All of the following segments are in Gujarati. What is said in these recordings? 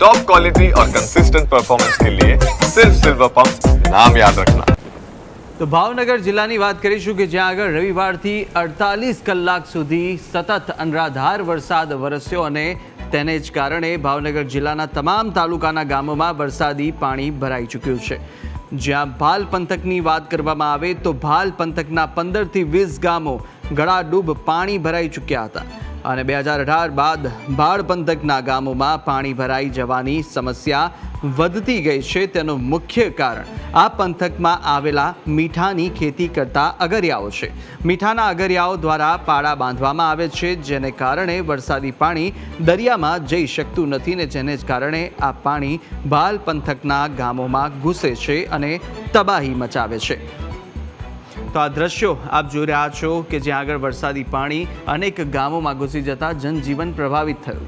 टॉप क्वालिटी और कंसिस्टेंट परफॉर्मेंस के लिए सिर्फ सिल्वर पंप नाम याद रखना તો ભાવનગર જિલ્લાની વાત કરીશું કે જ્યાં આગળ રવિવારથી અડતાલીસ કલાક સુધી સતત અનરાધાર વરસાદ વરસ્યો અને તેને જ કારણે ભાવનગર જિલ્લાના તમામ તાલુકાના ગામોમાં વરસાદી પાણી ભરાઈ ચૂક્યું છે જ્યાં ભાલ પંથકની વાત કરવામાં આવે તો ભાલ પંથકના પંદરથી વીસ ગામો ગળાડૂબ પાણી ભરાઈ ચૂક્યા હતા અને બે હજાર અઢાર બાદ ભાડ પંથકના ગામોમાં પાણી ભરાઈ જવાની સમસ્યા વધતી ગઈ છે તેનું મુખ્ય કારણ આ પંથકમાં આવેલા મીઠાની ખેતી કરતા અગરિયાઓ છે. મીઠાના અગરિયાઓ દ્વારા પાડા બાંધવામાં આવે છે, જેને કારણે વરસાદી પાણી દરિયામાં જઈ શકતું નથી ને જેને જ કારણે આ પાણી ભાલ પંથકના ગામોમાં ઘૂસે છે અને તબાહી મચાવે છે. તો આ દ્રશ્યો આપ જોઈ રહ્યા છો કે જ્યાં આગળ વરસાદી પાણી અનેક ગામોમાં ઘૂસી જતા જનજીવન પ્રભાવિત થયું.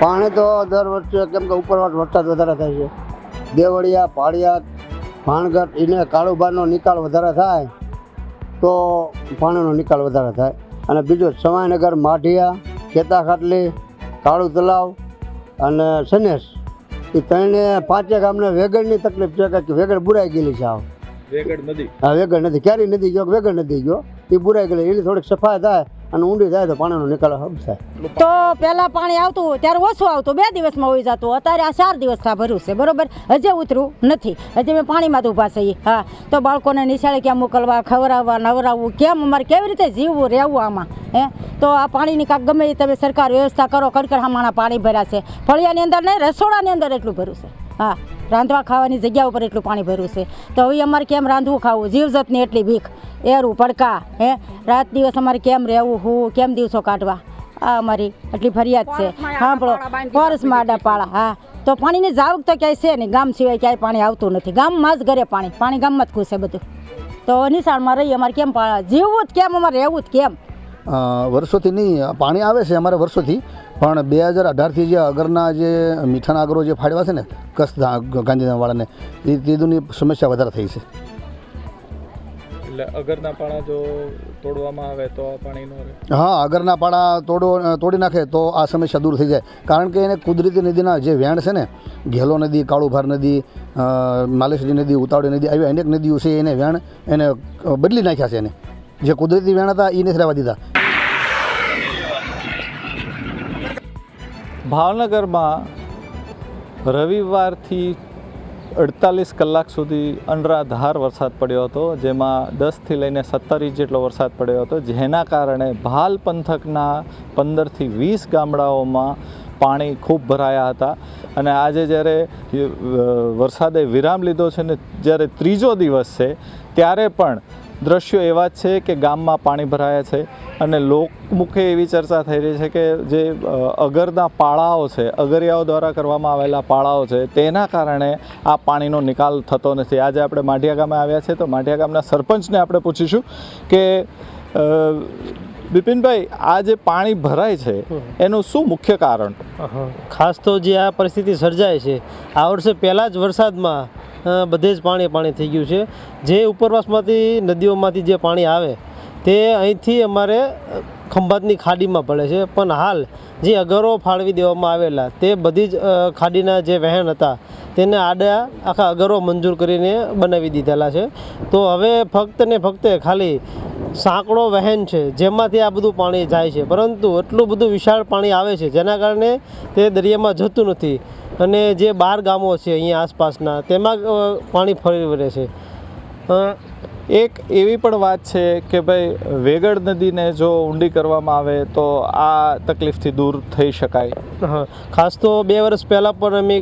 પાણી તો દર વર્ષે કેમ કે ઉપરવાસ વરસાદ વધારે થાય છે. દેવળિયા પાળિયા ભાણગઢ, એને કાળુબાનો નિકાલ વધારે થાય તો પાણીનો નિકાલ વધારે થાય. અને બીજું સમાયનગર, માઢિયા ખેતા ખાટલી કાળુ તલાવ અને સનેસ એ ત્રણે પાંચે ગામને વેગળની તકલીફ છે કે વેગળ બુરાઈ ગયેલી છે આવ. વેગડ નદી. હા વેગળ નથી ક્યારેય નદી ગયો વેગળ નદી ગયો? એ બુરાઈ ગયેલી. એની થોડીક સફાઈ થાય. અને ઊંડી જાય તો પાણીનો નિકાલ હબ તો પહેલા પાણી આવતું ત્યારે ઓછું આવતું, બે દિવસમાં હોઈ જતું. અત્યારે આ ચાર દિવસ થા ભર્યું છે, બરોબર? હજે ઉતરું નથી. હજી મેં પાણીમાં જ ઊભા છીએ. હા, તો બાળકોને નિશાળે ક્યાં મોકલવા, ખવડાવવા, નવરાવવું, કેમ અમારે કેવી રીતે જીવવું, રહેવું આમાં? હે? તો આ પાણીની કાંક ગમે તમે સરકાર વ્યવસ્થા કરો કડકડામાણા પાણી ભર્યા છે ફળિયાની અંદર નહીં, રસોડાની અંદર એટલું ભર્યું છે. હા. રાંધવા ખાવાની જગ્યા ઉપર એટલું પાણી ભર્યું છે. તો હવે અમારે કેમ રાંધવું ખાવું? જીવજતની એટલી ભીખ. એરું પડકા હે? રાત દિવસ અમારે કેમ રહેવું હું કેમ દિવસો કાઢવા? આ અમારી એટલી ફરિયાદ છે. સાંભળો ફોરેસ્ટમાં આડા પાળા હા. તો પાણીની જાવક તો ક્યાંય છે નહીં. ગામ સિવાય ક્યાંય પાણી આવતું નથી. ગામમાં જ ઘરે પાણી. પાણી ગામમાં જ ઘૂસે બધું. તો નિશાળમાં રહીએ અમારે કેમ પાળા? જીવવું જ કેમ અમારે રહેવું જ કેમ? વર્ષોથી નહીં પાણી આવે છે અમારે વર્ષોથી. પણ બે હજાર અઢારથી જે અગરના જે મીઠાના આગરો જે ફાડવા છે ને કસ ગાંધીધામવાળાને એ તેની સમસ્યા વધારે થઈ છે. એટલે અગરના પાણા જો તોડવામાં આવે તો પાણી હા અગરના પાડા તોડો તોડી નાખે તો આ સમસ્યા દૂર થઈ જાય. કારણ કે એને કુદરતી નદીના જે વેણ છે ને ઘેલો નદી કાળુભાર નદી માલેશ્વરી નદી ઉતાવળી નદી આવી અનેક નદીઓ છે એને વેણ એને બદલી નાખ્યા છે એને. જે કુદરતી વેણ હતા એ નથી રહેવા દીધા. ભાવનગરમાં રવિવારથી અડતાલીસ કલાક સુધી અનરાધાર વરસાદ પડ્યો હતો, જેમાં દસથી લઈને સત્તર ઇંચ જેટલો વરસાદ પડ્યો હતો, જેના કારણે ભાલ પંથકના પંદરથી વીસ ગામડાઓમાં પાણી ખૂબ ભરાયા હતા. અને આજે જ્યારે વરસાદે વિરામ લીધો છે ને જ્યારે ત્રીજો દિવસ છે, ત્યારે પણ દ્રશ્યો એવા જ છે કે ગામમાં પાણી ભરાયા છે અને લોકમુખે એવી ચર્ચા થઈ રહી છે કે જે અગરના પાળાઓ છે અગરિયાઓ દ્વારા કરવામાં આવેલા પાળાઓ છે તેના કારણે આ પાણીનો નિકાલ થતો નથી. આજે આપણે માઢિયા ગામે આવ્યા છે તો માઢિયા ગામના સરપંચને આપણે પૂછીશું કે બિપિનભાઈ આ જે પાણી ભરાય છે એનું શું મુખ્ય કારણ? ખાસ તો જે આ પરિસ્થિતિ સર્જાય છે આ વર્ષે પહેલાં જ વરસાદમાં બધે જ પાણી પાણી થઈ ગયું છે. જે ઉપરવાસમાંથી નદીઓમાંથી જે પાણી આવે, તે અહીંથી અમારે ખંભાતની ખાડીમાં પડે છે. પણ હાલ જે અગરો ફાળવી દેવામાં આવેલા, તે બધી જ ખાડીના જે વહેણ હતા, તેને આડા આખા અગરો મંજૂર કરીને બનાવી દીધેલા છે. તો હવે ફક્ત ને ફક્ત ખાલી સાંકડો વહેન છે, જેમાંથી આ બધું પાણી જાય છે. પરંતુ એટલું બધું વિશાળ પાણી આવે છે, જેના કારણે તે દરિયામાં જતું નથી. અને જે બાર ગામો છે અહીંયા આસપાસના, તેમાં પાણી ફરી વળે છે. એક એવી પણ વાત છે કે ભાઈ, વેગડ નદીને જો ઊંડી કરવામાં આવે તો આ તકલીફથી દૂર થઈ શકાય. ખાસ તો બે વર્ષ પહેલાં પણ અમે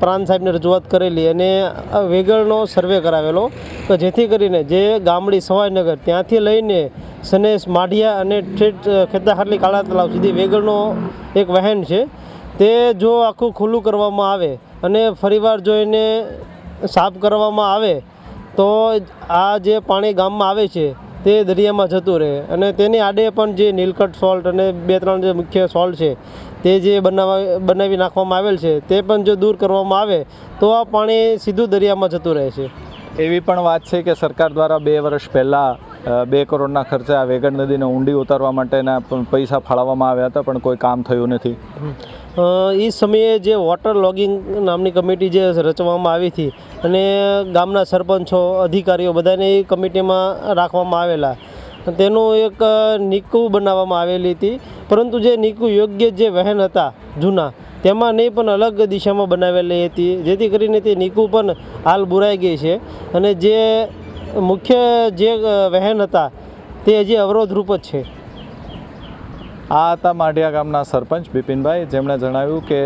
પ્રાંત સાહેબને રજૂઆત કરેલી અને આ વેગળનો સર્વે કરાવેલો તો જેથી કરીને જે ગામડી સવાઈનગર ત્યાંથી લઈને સનેશ માઢિયા અને ઠેઠ ખેતાખાટલી કાળા તલાવ સુધી વેગળનો એક વહેન છે. તે જો આખું ખુલ્લું કરવામાં આવે અને ફરીવાર જો એને સાફ કરવામાં આવે, તો આ જે પાણી ગામમાં આવે છે, તે દરિયામાં જતું રહે. અને તેની આડે પણ જે નીલકંઠ સોલ્ટ અને બે ત્રણ જે મુખ્ય સોલ્ટ છે, તે જે બનાવવા બનાવી નાખવામાં આવેલ છે, તે પણ જો દૂર કરવામાં આવે, તો આ પાણી સીધું દરિયામાં જતું રહે છે. એવી પણ વાત છે કે સરકાર દ્વારા બે વર્ષ પહેલાં બે કરોડના ખર્ચે આ વેગડ નદીને ઊંડી ઉતારવા માટેના પૈસા ફાળવવામાં આવ્યા હતા, પણ કોઈ કામ થયું નથી. એ સમયે જે વોટર લોગિંગ નામની કમિટી જે રચવામાં આવી હતી અને ગામના સરપંચો, અધિકારીઓ બધાને એ કમિટીમાં રાખવામાં આવેલા. તેનું એક નિકુ બનાવવામાં આવેલી હતી. પરંતુ જે નિકુ યોગ્ય જે વહેન હતા જૂના, તેમાં નહીં પણ અલગ દિશામાં બનાવેલી હતી. જેથી કરીને તે નિકુ પણ હાલ બુરાઈ ગઈ છે. અને જે મુખ્ય જે વહેન હતા તે હજી અવરોધરૂપ જ છે. આ હતા માઢિયા ગામના સરપંચ બિપિનભાઈ, જેમણે જણાવ્યું કે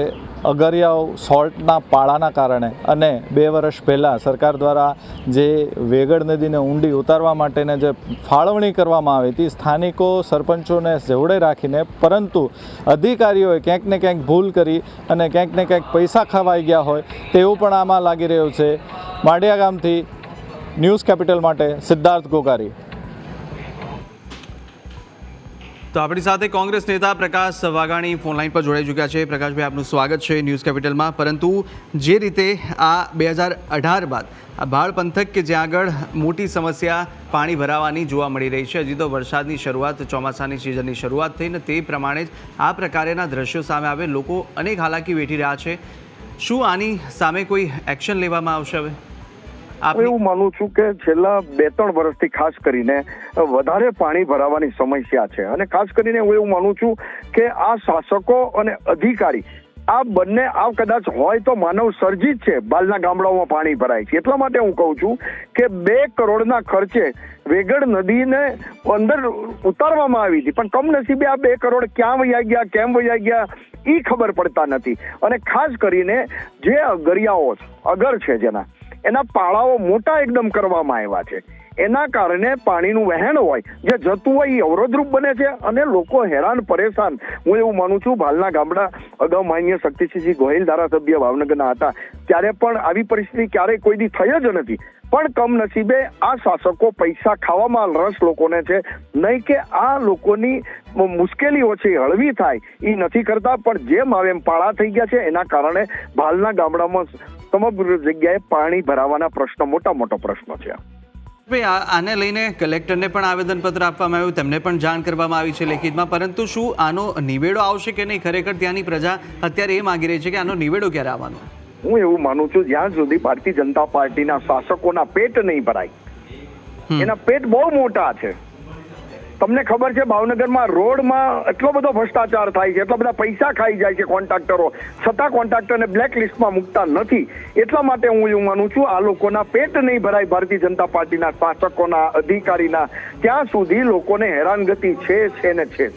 અગરિયાઓ સોલ્ટના પાળાના કારણે અને બે વર્ષ પહેલાં સરકાર દ્વારા જે વેગડ નદીને ઊંડી ઉતારવા માટેને જે ફાળવણી કરવામાં આવી હતી, સ્થાનિકો સરપંચોને જેવડે રાખીને, પરંતુ અધિકારીઓએ ક્યાંક ને ક્યાંક ભૂલ કરી અને ક્યાંક ને ક્યાંક પૈસા ખવાઈ ગયા હોય તેવું પણ આમાં લાગી રહ્યું છે. માઢિયા ગામથી ન્યૂઝ કેપિટલ માટે સિદ્ધાર્થ ગોગારી. તો આપણી સાથે કોંગ્રેસ નેતા પ્રકાશ વાઘાણી ફોનલાઈન પર જોડાઈ ચૂક્યા છે. પ્રકાશભાઈ, આપનું સ્વાગત છે ન્યૂઝ કેપિટલમાં. પરંતુ જે રીતે આ બે હજાર અઢાર બાદ આ ભાળ પંથક કે જ્યાં આગળ મોટી સમસ્યા પાણી ભરાવાની જોવા મળી રહી છે, હજી તો વરસાદની શરૂઆત, ચોમાસાની સિઝનની શરૂઆત થઈને તે પ્રમાણે જ આ પ્રકારેના દ્રશ્યો સામે આવે. લોકો અનેક હાલાકી વેઠી રહ્યા છે. શું આની સામે કોઈ એક્શન લેવામાં આવશે હવે? હું એવું માનું છું કે છેલ્લા બે ત્રણ વર્ષથી ખાસ કરીને વધારે પાણી ભરાવાની સમસ્યા છે. અને ખાસ કરીને હું એવું માનું છું કે આ શાસકો અને અધિકારી, આ બંને આ કદાચ હોય તો માનવ સર્જિત છે, બાલના ગામડાઓમાં પાણી ભરાય છે. એટલા માટે હું કહું છું કે બે કરોડના ખર્ચે વેગડ નદીને અંદર ઉતારવામાં આવી હતી. પણ કમનસીબે આ બે કરોડ ક્યાં વયા ગયા, કેમ વયા ગયા એ ખબર પડતા નથી. અને ખાસ કરીને જે અગરિયાઓ, અગર છે જેના એના પાળાઓ મોટા એકદમ કરવામાં આવ્યા છે. એના કારણે પાણીનું વહેણ હોય, જે જતું હોય એ અવરોધરૂપ બને છે અને લોકો હેરાન, પરેશાન. હું એવું માનું છું, ભાલના ગામડા અગાઉ માન્ય શક્તિસિંહજી ગોહિલ ધારાસભ્ય ભાવનગરના હતા. ત્યારે પણ આવી પરિસ્થિતિ ક્યારેય કોઈ દી થઈ જ નથી. પણ કમનસીબે આ શાસકો પૈસા ખાવામાં રસ લોકોને છે. નહીં કે આ લોકોની મુશ્કેલીઓ છે હળવી થાય. એ નથી કરતા, પણ જેમ આવે એમ પાળા થઈ ગયા છે. એના કારણે ભાલના ગામડામાં સમગ્ર જગ્યાએ પાણી ભરાવાના પ્રશ્ન મોટા મોટો પ્રશ્ન છે. ભાઈ આને લઈને કલેક્ટરને પણ આવેદનપત્ર આપવામાં આવ્યું તેમને પણ જાણ કરવામાં આવી છે લેખિતમાં. પરંતુ શું આનો નિવેડો આવશે કે નહીં? ખરેખર ત્યાંની પ્રજા અત્યારે એ માગી રહી છે કે આનો નિવેડો ક્યારે આવવાનો? હું એવું માનું છું જ્યાં સુધી ભારતીય જનતા પાર્ટીના શાસકોના પેટ નહીં ભરાય એના પેટ બહુ મોટા છે. તમને ખબર છે, ભાવનગરમાં રોડમાં એટલો બધો ભ્રષ્ટાચાર થાય છે, એટલા બધા પૈસા ખાઈ જાય છે કોન્ટ્રાક્ટરો. છતાં કોન્ટ્રાક્ટરને બ્લેક લિસ્ટમાં મૂકતા નથી. એટલા માટે હું એવું માનું છું, આ લોકોના પેટ નહીં ભરાય ભારતીય જનતા પાર્ટીના શાસકોના અધિકારીના. ત્યાં સુધી લોકોને હેરાનગતિ છે છે ને છે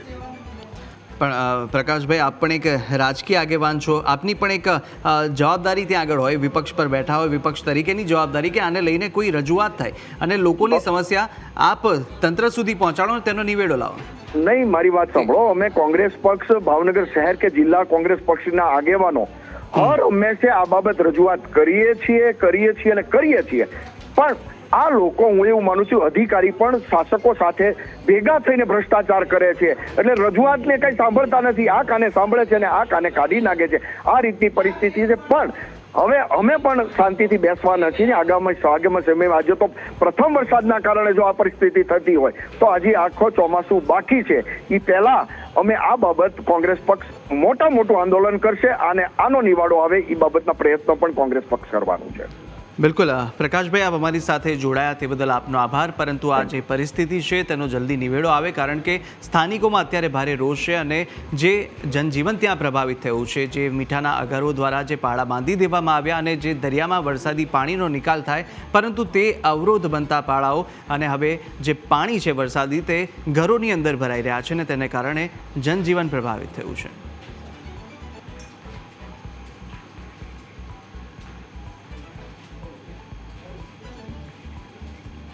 પણ પ્રકાશભાઈ આપ પણ એક રાજકીય આગેવાન છો. આપની પણ એક જવાબદારી ત્યાં આગળ હોય, વિપક્ષ પર બેઠા હોય, વિપક્ષ તરીકેની જવાબદારી કે આને લઈને કોઈ રજૂઆત થાય. અને લોકોની સમસ્યા આપ તંત્ર સુધી પહોંચાડો તેનો નિવેડો લાવો. નહીં, મારી વાત સાંભળો. અમે કોંગ્રેસ પક્ષ, ભાવનગર શહેર કે જિલ્લા કોંગ્રેસ પક્ષના આગેવાનો હર હંમેશા આ બાબત રજૂઆત કરીએ છીએ કરીએ છીએ અને કરીએ છીએ. પણ આ લોકો, હું એવું માનું છું, અધિકારી પણ શાસકો સાથે ભેગા થઈને ભ્રષ્ટાચાર કરે છે. એટલે રજૂઆતને કંઈ સાંભળતા નથી. આ કાને સાંભળે છે અને આ કાને કાઢી નાખે છે. આ રીતની પરિસ્થિતિ છે. પણ હવે અમે પણ શાંતિથી બેસવાના છીએ આગામી આગામી સમયમાં આજે તો પ્રથમ વરસાદના કારણે જો આ પરિસ્થિતિ થતી હોય, તો આજે આખો ચોમાસું બાકી છે. એ પહેલા અમે આ બાબત કોંગ્રેસ પક્ષ મોટા મોટું આંદોલન કરશે અને આનો નિવાડો આવે એ બાબતના પ્રયત્નો પણ કોંગ્રેસ પક્ષ કરવાનું છે. બિલકુલ. પ્રકાશભાઈ, આપ અમારી સાથે જોડાયા તે બદલ આપનો આભાર. પરંતુ આ જે પરિસ્થિતિ છે તેનો જલ્દી નિવેડો આવે, કારણ કે સ્થાનિકોમાં અત્યારે ભારે રોષ છે અને જે જનજીવન ત્યાં પ્રભાવિત થયું છે, જે મીઠાના અગરો દ્વારા જે પાળા બાંધી દેવામાં આવ્યા અને જે દરિયામાં વરસાદી પાણીનો નિકાલ થાય, પરંતુ તે અવરોધ બનતા પાળાઓ અને હવે જે પાણી છે વરસાદી, તે ઘરોની અંદર ભરાઈ રહ્યા છે અને તેને કારણે જનજીવન પ્રભાવિત થયું છે.